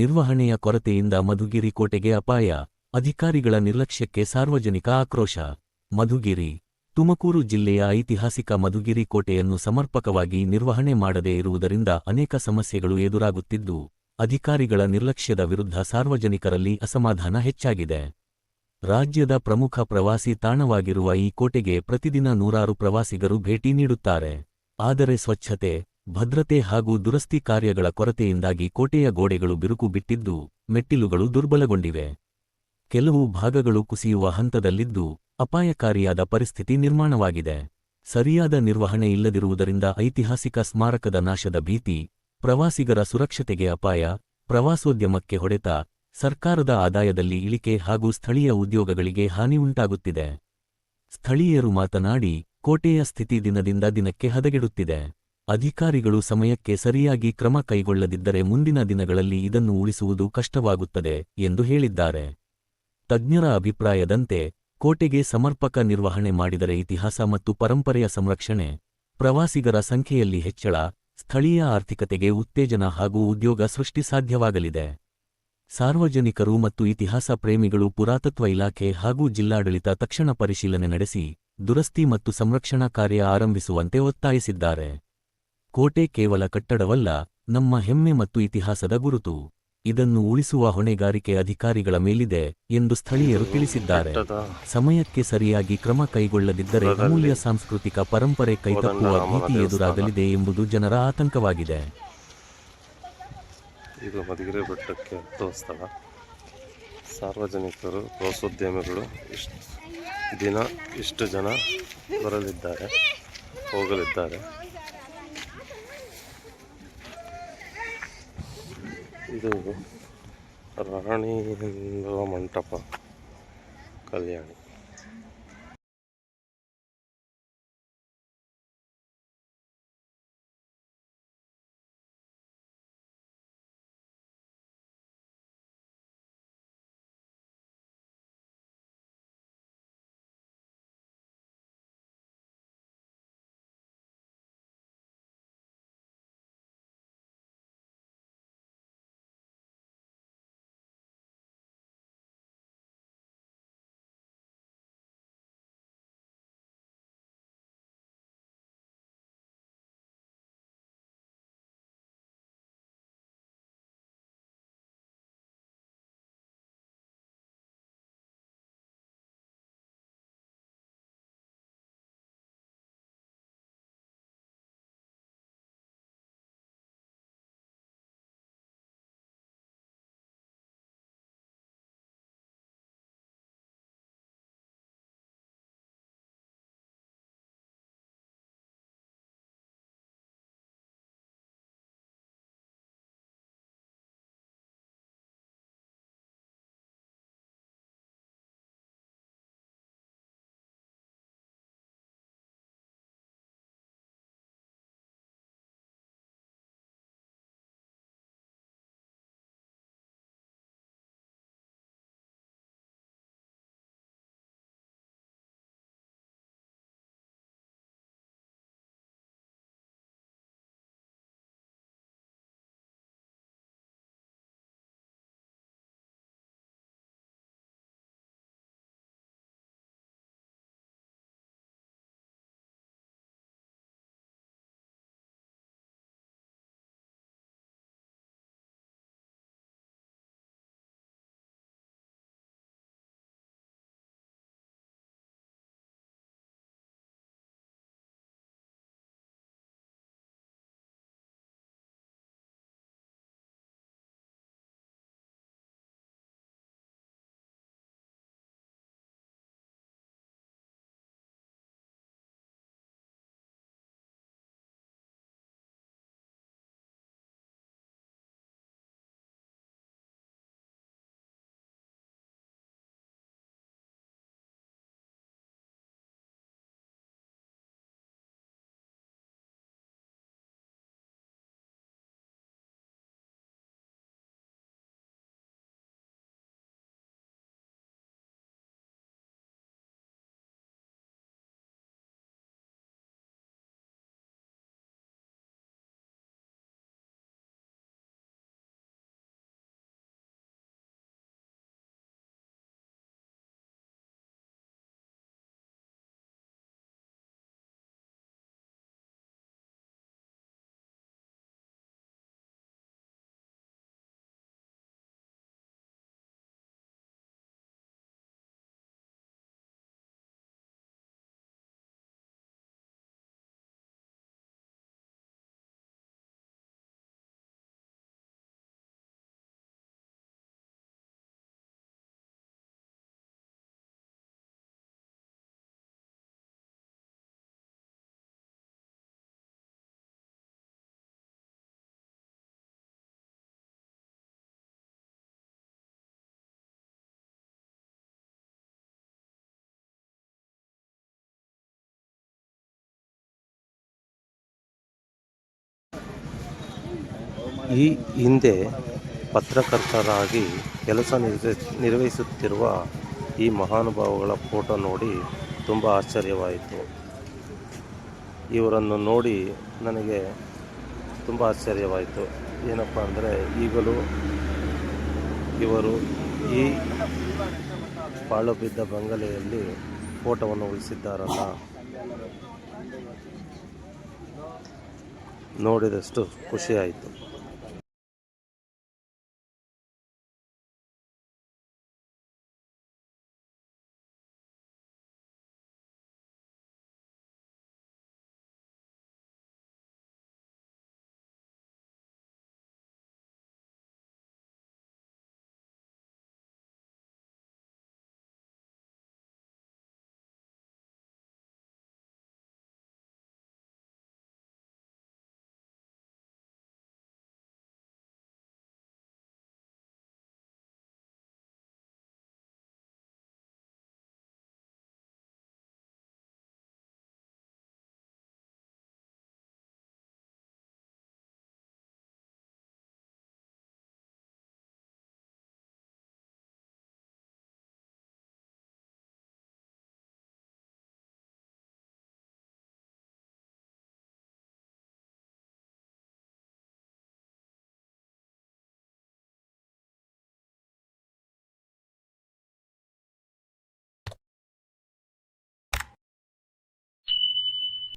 ನಿರ್ವಹಣೆಯ ಕೊರತೆಯಿಂದ ಮಧುಗಿರಿ ಕೋಟೆಗೆ ಅಪಾಯ, ಅಧಿಕಾರಿಗಳ ನಿರ್ಲಕ್ಷ್ಯಕ್ಕೆ ಸಾರ್ವಜನಿಕ ಆಕ್ರೋಶ. ಮಧುಗಿರಿ, ತುಮಕೂರು ಜಿಲ್ಲೆಯ ಐತಿಹಾಸಿಕ ಮಧುಗಿರಿ ಕೋಟೆಯನ್ನು ಸಮರ್ಪಕವಾಗಿ ನಿರ್ವಹಣೆ ಮಾಡದೇ ಇರುವುದರಿಂದ ಅನೇಕ ಸಮಸ್ಯೆಗಳು ಎದುರಾಗುತ್ತಿದ್ದು, ಅಧಿಕಾರಿಗಳ ನಿರ್ಲಕ್ಷ್ಯದ ವಿರುದ್ಧ ಸಾರ್ವಜನಿಕರಲ್ಲಿ ಅಸಮಾಧಾನ ಹೆಚ್ಚಾಗಿದೆ. ರಾಜ್ಯದ ಪ್ರಮುಖ ಪ್ರವಾಸಿ ತಾಣವಾಗಿರುವ ಈ ಕೋಟೆಗೆ ಪ್ರತಿದಿನ ನೂರಾರು ಪ್ರವಾಸಿಗರು ಭೇಟಿ ನೀಡುತ್ತಾರೆ. ಆದರೆ ಸ್ವಚ್ಛತೆ ಭದ್ರತೆ ಹಾಗೂ ದುರಸ್ತಿ ಕಾರ್ಯಗಳ ಕೊರತೆಯಿಂದಾಗಿ ಕೋಟೆಯ ಗೋಡೆಗಳು ಬಿರುಕು ಬಿಟ್ಟಿದ್ದು, ಮೆಟ್ಟಿಲುಗಳು ದುರ್ಬಲಗೊಂಡಿವೆ. ಕೆಲವು ಭಾಗಗಳು ಕುಸಿಯುವ ಹಂತದಲ್ಲಿದ್ದು, ಅಪಾಯಕಾರಿಯಾದ ಪರಿಸ್ಥಿತಿ ನಿರ್ಮಾಣವಾಗಿದೆ. ಸರಿಯಾದ ನಿರ್ವಹಣೆ ಇಲ್ಲದಿರುವುದರಿಂದ ಐತಿಹಾಸಿಕ ಸ್ಮಾರಕದ ನಾಶದ ಭೀತಿ, ಪ್ರವಾಸಿಗರ ಸುರಕ್ಷತೆಗೆ ಅಪಾಯ, ಪ್ರವಾಸೋದ್ಯಮಕ್ಕೆ ಹೊಡೆತ, ಸರ್ಕಾರದ ಆದಾಯದಲ್ಲಿ ಇಳಿಕೆ ಹಾಗೂ ಸ್ಥಳೀಯ ಉದ್ಯೋಗಗಳಿಗೆ ಹಾನಿ ಉಂಟಾಗುತ್ತಿದೆ ಸ್ಥಳೀಯರು ಮಾತನಾಡಿ, ಕೋಟೆಯ ಸ್ಥಿತಿ ದಿನದಿಂದ ದಿನಕ್ಕೆ ಹದಗೆಡುತ್ತಿದೆ. ಅಧಿಕಾರಿಗಳು ಸಮಯಕ್ಕೆ ಸರಿಯಾಗಿ ಕ್ರಮ ಕೈಗೊಳ್ಳದಿದ್ದರೆ ಮುಂದಿನ ದಿನಗಳಲ್ಲಿ ಇದನ್ನು ಉಳಿಸುವುದು ಕಷ್ಟವಾಗುತ್ತದೆ ಎಂದು ಹೇಳಿದ್ದಾರೆ. ತಜ್ಞರ ಅಭಿಪ್ರಾಯದಂತೆ, ಕೋಟೆಗೆ ಸಮರ್ಪಕ ನಿರ್ವಹಣೆ ಮಾಡಿದರೆ ಇತಿಹಾಸ ಮತ್ತು ಪರಂಪರೆಯ ಸಂರಕ್ಷಣೆ, ಪ್ರವಾಸಿಗರ ಸಂಖ್ಯೆಯಲ್ಲಿ ಹೆಚ್ಚಳ, ಸ್ಥಳೀಯ ಆರ್ಥಿಕತೆಗೆ ಉತ್ತೇಜನ ಹಾಗೂ ಉದ್ಯೋಗ ಸೃಷ್ಟಿ ಸಾಧ್ಯವಾಗಲಿದೆ. ಸಾರ್ವಜನಿಕರು ಮತ್ತು ಇತಿಹಾಸ ಪ್ರೇಮಿಗಳು ಪುರಾತತ್ವ ಇಲಾಖೆ ಹಾಗೂ ಜಿಲ್ಲಾಡಳಿತ ತಕ್ಷಣ ಪರಿಶೀಲನೆ ನಡೆಸಿ, ದುರಸ್ತಿ ಮತ್ತು ಸಂರಕ್ಷಣಾ ಕಾರ್ಯ ಆರಂಭಿಸುವಂತೆ ಒತ್ತಾಯಿಸಿದ್ದಾರೆ. ಕೋಟೆ ಕೇವಲ ಕಟ್ಟಡವಲ್ಲ ನಮ್ಮ ಹೆಮ್ಮೆ ಮತ್ತು ಇತಿಹಾಸದ ಗುರುತು. ಇದನ್ನು ಉಳಿಸುವ ಹೊಣೆಗಾರಿಕೆ ಅಧಿಕಾರಿಗಳ ಮೇಲಿದೆ ಎಂದು ಸ್ಥಳೀಯರು ತಿಳಿಸಿದ್ದಾರೆ. ಸಮಯಕ್ಕೆ ಸರಿಯಾಗಿ ಕ್ರಮ ಕೈಗೊಳ್ಳದಿದ್ದರೆ ಅಮೂಲ್ಯ ಸಾಂಸ್ಕೃತಿಕ ಪರಂಪರೆ ಕೈತಪ್ಪುವ ಭೀತಿ ಎದುರಾಗಲಿದೆ ಎಂಬುದು ಜನರ ಆತಂಕವಾಗಿದೆ. ಇದು ಮಧುಗಿರಿ ಬೆಟ್ಟಕ್ಕೆ ಹತ್ತುವ ಸಾರ್ವಜನಿಕರು ಪ್ರವಾಸೋದ್ಯಮಿಗಳು ಇಷ್ಟು ದಿನ ಇಷ್ಟು ಜನ ಬರಲಿದ್ದಾರೆ ಹೋಗಲಿದ್ದಾರೆ. ಇದು ರಾಣಿ ಮಂಟಪ ಕಲ್ಯಾಣಿ ಈ ಹಿಂದೆ ಪತ್ರಕರ್ತರಾಗಿ ಕೆಲಸ ನಿರ್ವ- ನಿರ್ವಹಿಸುತ್ತಿರುವ ಈ ಮಹಾನುಭಾವಗಳ ಫೋಟೋ ನೋಡಿ ತುಂಬ ಆಶ್ಚರ್ಯವಾಯಿತು. ಇವರನ್ನು ನೋಡಿ ನನಗೆ ತುಂಬ ಆಶ್ಚರ್ಯವಾಯಿತು. ಏನಪ್ಪ ಅಂದರೆ ಈಗಲೂ ಇವರು ಈ ಪಾಳು ಬಿದ್ದ ಬಂಗಲೆಯಲ್ಲಿ ಫೋಟೋವನ್ನು ಉಳಿಸಿದ್ದಾರಲ್ಲ. ನೋಡಿದಷ್ಟು ಖುಷಿಯಾಯಿತು.